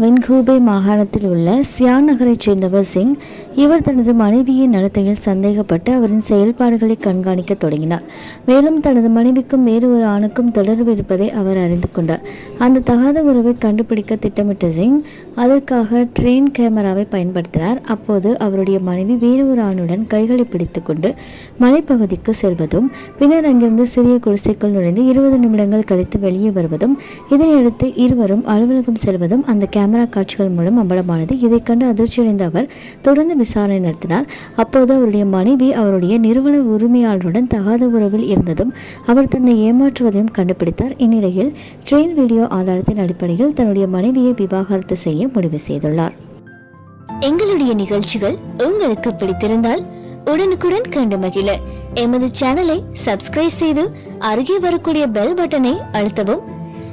சீனாவின் ஹூபே மாகாணத்தில் உள்ள சியான் நகரைச் சேர்ந்தவர் சிங் இவர் தனது மனைவியின் நடத்தையில் சந்தேகப்பட்டு அவரின் செயல்பாடுகளை கண்காணிக்க தொடங்கினார். மேலும் தனது மனைவிக்கும் வேறு ஒரு ஆணுக்கும் தொடர்பு இருப்பதை அவர் அறிந்து கொண்டார். அந்த தகாத உறவை கண்டுபிடிக்க திட்டமிட்ட சிங் அதற்காக ட்ரெயின் கேமராவை பயன்படுத்தினார். அப்போது அவருடைய மனைவி வேறு ஒரு ஆணுடன் கைகளை பிடித்துக்கொண்டு மலைப்பகுதிக்கு செல்வதும் பின்னர் அங்கிருந்து சிறிய குடிசைக்குள் நுழைந்து இருபது நிமிடங்கள் கழித்து வெளியே வருவதும் இதனையடுத்து இருவரும் அலுவலகம் செல்வதும் அந்த கேமரா காட்சிகள் மூலம் அம்பலமானது இதைக் கண்டு அதிர்ச்சியடைந்த அவர் தொடர்ந்து விசாரணை நடத்தினார். அப்போது அவருடைய மனைவி அவருடைய நிறுவன உரிமையாளருடன் தகாத உறவில் இருந்ததும் அவர் தன்னை ஏமாற்றுவதையும் கண்டுபிடித்தார். இந்நிலையில் ட்ரெயின் வீடியோ ஆதாரத்தின் அடிப்படையில் தன்னுடைய மனைவியை விவாகரத்து செய்ய முடிவு செய்துள்ளார். எங்களுடைய நிகழ்ச்சிகள் உங்களுக்கு பிடித்திருந்தால் உடனுக்குடன் கண்டு மகிழ. எமது சேனலை சப்ஸ்கிரைப் செய்து அருகே வரக்கூடிய பெல் பட்டனை அழுத்தவும்.